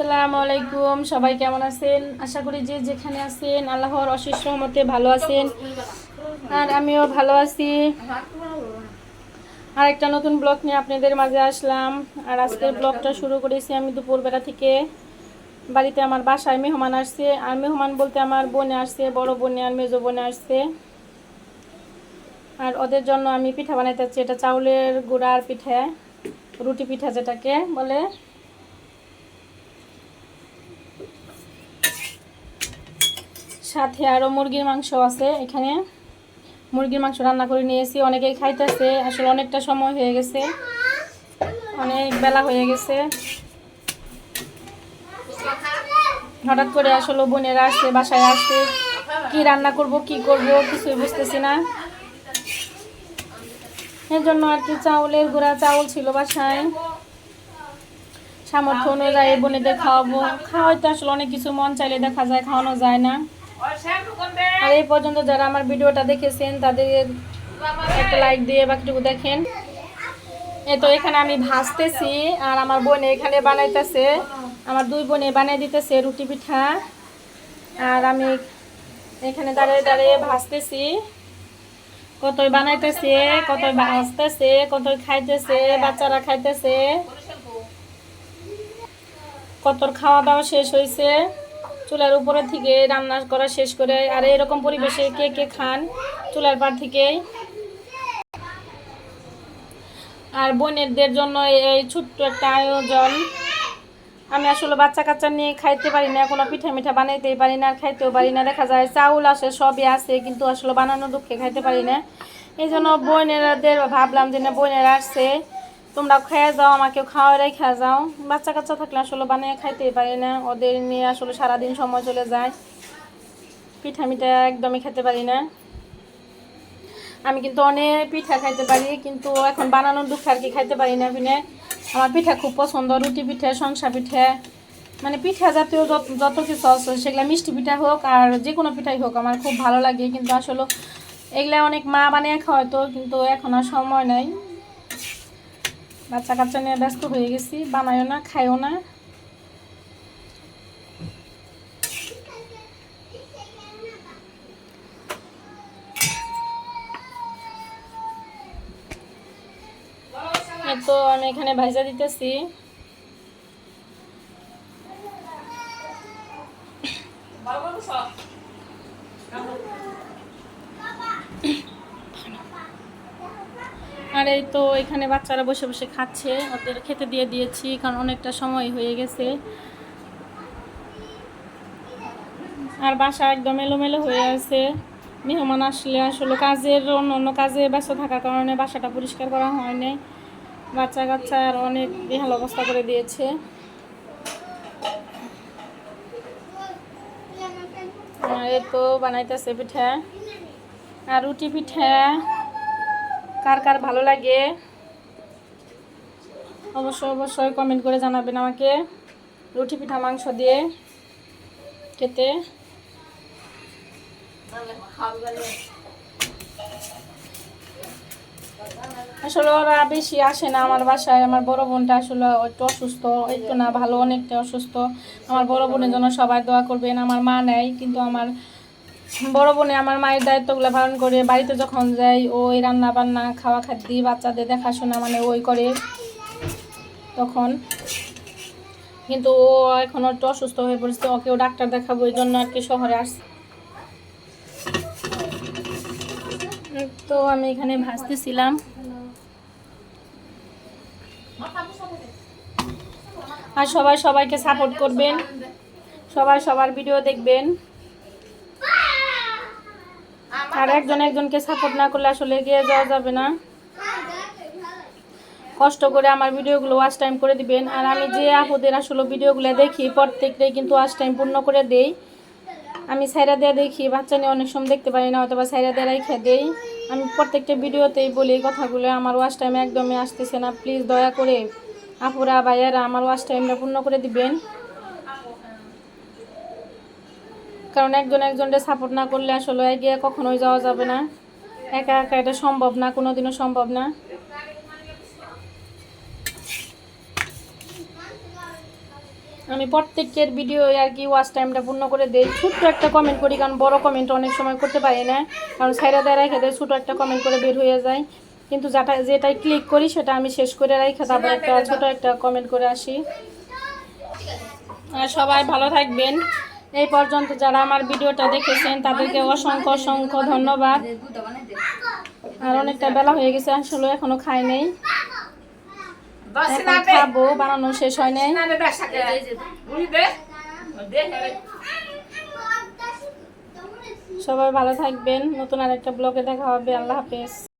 আসসালামু আলাইকুম, সবাই কেমন আছেন? আশা করি যে যেখানে আছেন, আল্লাহর অশেষ রহমতে ভালো আছেন। আর আমিও ভালো আছি। আর একটা নতুন ব্লগ নিয়ে আপনাদের মাঝে আসলাম। আর আজকের ব্লগটা শুরু করেছি আমি দুপুরবেলা থেকে। বাড়িতে আমার বাসায় মেহমান আসছে। আর মেহমান বলতে আমার বোনে আসছে, বড় বোনে আর মেজো বোনে আসছে। আর ওদের জন্য আমি পিঠা বানাইতে চাচ্ছি এটা চাউলের গুঁড়ার পিঠা, রুটি পিঠা যেটাকে বলে। সাথে আরও মুরগির মাংস আছে এখানে। মুরগির মাংস রান্না করে নিয়েছি, অনেকেই খাইতেছে, আসলে অনেকটা সময় হয়ে গেছে। অনেক বেলা হয়ে গেছে। হঠাৎ করে আসলে বোনেরা আসছে, বাসায় আসছে, কি রান্না করব, কি করব, কিছুই বুঝতেছি না। এর জন্য আর কি চাউলের গুঁড়া, চাউল ছিল বাসায়। সামর্থ্য অনুযায়ী বোনেদের খাওয়াবো। খাওয়াইতে আসলে অনেক কিছু মন চাইলে দেখা যায়, খাওয়ানো যায় না। আর এই পর্যন্ত যারা আমার ভিডিওটা দেখেছেন, তাদের একটা লাইক দিয়ে বাকিটুকু দেখেন। এই তো এখানে আমি ভাজতেছি, আর আমার বোন এখানে বানাইতেছে। আমার দুই বোনে বানিয়ে দিতেছে রুটি পিঠা। আর আমি এখানে দাঁড়িয়ে দাঁড়িয়ে ভাজতেছি। কতই বানাইতেছে, কতই ভাজতেছে, কতই খাইতেছে, বাচ্চারা খাইতেছে। কতর খাওয়া দাওয়া শেষ হয়েছে চুলার উপরে থেকে রান্না করা শেষ করে আর এরকম পরিবেশে কে কে খান চুলার পার থেকেই আর বোনেরদের জন্য এই ছোট্ট একটা আয়োজন। আমি আসলে বাচ্চা কাচ্চা নিয়ে খাইতে পারি না কোনো পিঠা মিঠা বানাইতেই পারি না, আর খাইতেও পারি না। দেখা যায় চাউল আসে, সবই আসে কিন্তু আসলে বানানো দুঃখে খাইতে পারি না। এই জন্য বোনেরাদের ভাবলাম যে না, বোনেরা আসছে। তোমরা খেয়ে যাও, আমাকেও খাওয়াই রেখে যাও। বাচ্চা কাচ্চা থাকলে আসলে বানিয়ে খাইতেই পারি না। ওদের নিয়ে আসলে সারাদিন সময় চলে যায়। পিঠা মিঠা একদমই খেতে পারি না। আমি কিন্তু অনেক পিঠা খাইতে পারি, কিন্তু এখন বানানোর দুঃখ আর কি খাইতে পারি না বিনে। আমার পিঠা খুব পছন্দ, রুটি পিঠা সংসা পিঠে। মানে পিঠা জাতীয় যত কিছু আছে, সেগুলো মিষ্টি পিঠা হোক আর যে কোনো পিঠাই হোক আমার খুব ভালো লাগে। কিন্তু আসলে এগুলা অনেক মা বানিয়ে খাওয়াতো, কিন্তু এখন আর সময় নাই। বাচ্চা কাচ্চা নিয়ে ব্যস্ত হয়ে গেছি, বানায়ও না, খায়ও না। তো আমি এখানে ভাইজা দিতেছি। আর এই তো এখানে বাচ্চারা বসে বসে খাচ্ছে, ওদের খেতে দিয়ে দিয়েছি, কারণ অনেকটা সময় হয়ে গেছে। আর বাসা একদম এলোমেলো হয়ে আছে। মেহমান আসলে আসলে কাজের অন্য অন্য কাজে ব্যস্ত থাকার কারণে বাসাটা পরিষ্কার করা হয়নি। বাচ্চা কাচ্চার অনেক বেহাল অবস্থা করে দিয়েছে। আর এই তো বানাইতেছে পিঠা। আর রুটি পিঠা। কার কার ভালো লাগে? অবশ্যই অবশ্যই কমেন্ট করে জানাবেন আমাকে। রুটি, পিঠা, মাংস দিয়ে। খেতে। আসলে ওরা বেশি আসে না আমার বাসায়। আমার বড় বোনটা আসলে একটু অসুস্থ, একটু না ভালো, অনেকটা অসুস্থ। আমার বড় বোনের জন্য সবাই দোয়া করবেন। আমার মা নেয় কিন্তু আমার বড় বোনে আমার মায়ের দায়িত্বগুলো পালন করে বাড়িতে যখন যাই ওই রান্না বান্না খাওয়া খাদ্য, বাচ্চাদের দেখাশোনা মানে ওই করে তখন। কিন্তু ও এখন একটু অসুস্থ হয়ে পড়েছে ওকেও ডাক্তার দেখাবো, এই জন্য আর কি শহরে আসছে তো আমি এখানে ভাজতেছিলাম আর সবাই সবাইকে সাপোর্ট করবেন। সবাই সবার ভিডিও দেখবেন। আর একজন একজনকে সাপোর্ট না করলে আসলে এগিয়ে যাওয়া যাবে না। কষ্ট করে আমার ভিডিওগুলো ওয়াচ টাইম করে দিবেন। আর আমি যে আপুদের আসলে ভিডিওগুলো দেখি, প্রত্যেকটাই কিন্তু ওয়াচ টাইম পূর্ণ করে দেই। আমি সাইরা দেয়া দেখি, বাচ্চা নিয়ে অনেক সময় দেখতে পারি না, অথবা সাইরা দেয়া রেখে দেই। আমি প্রত্যেকটা ভিডিওতেই বলি এই কথাগুলো, আমার ওয়াচ টাইম একদমই আসতেছে না। প্লিজ দয়া করে আপুরা, ভাইয়ারা, আমার ওয়াচ টাইমটা পূর্ণ করে দিবেন। কারণ একজন একজনকে সাপোর্ট না করলে আসলে এগিয়ে কখনোই যাওয়া যাবে না। একা একা এটা সম্ভব না কোনো দিনও সম্ভব না। আমি প্রত্যেকের ভিডিও আর কি ওয়াচ টাইমটা পূর্ণ করে দেই। ছোট্ট একটা কমেন্ট করি, কারণ বড় কমেন্ট অনেক সময় করতে পারি না। কারণ সাইডা দেয় রেখে দেয়, ছোটো একটা কমেন্ট করে বের হয়ে যায়। কিন্তু যেটা, যেটাই ক্লিক করি, সেটা আমি শেষ করে রেখে তারপর একটা ছোটো একটা কমেন্ট করে আসি। আর সবাই ভালো থাকবেন। এই পর্যন্ত যারা আমার ভিডিওটা দেখেছেন তাদেরকে অসংখ্য অসংখ্য ধন্যবাদ। আর অনেকটা বেলা হয়ে গেছে আসলে এখনও খাই নেই। খাব বানানো শেষ হয় নাই। সবাই ভালো থাকবেন। নতুন আরেকটা ব্লগে দেখা হবে। আল্লাহ হাফেজ।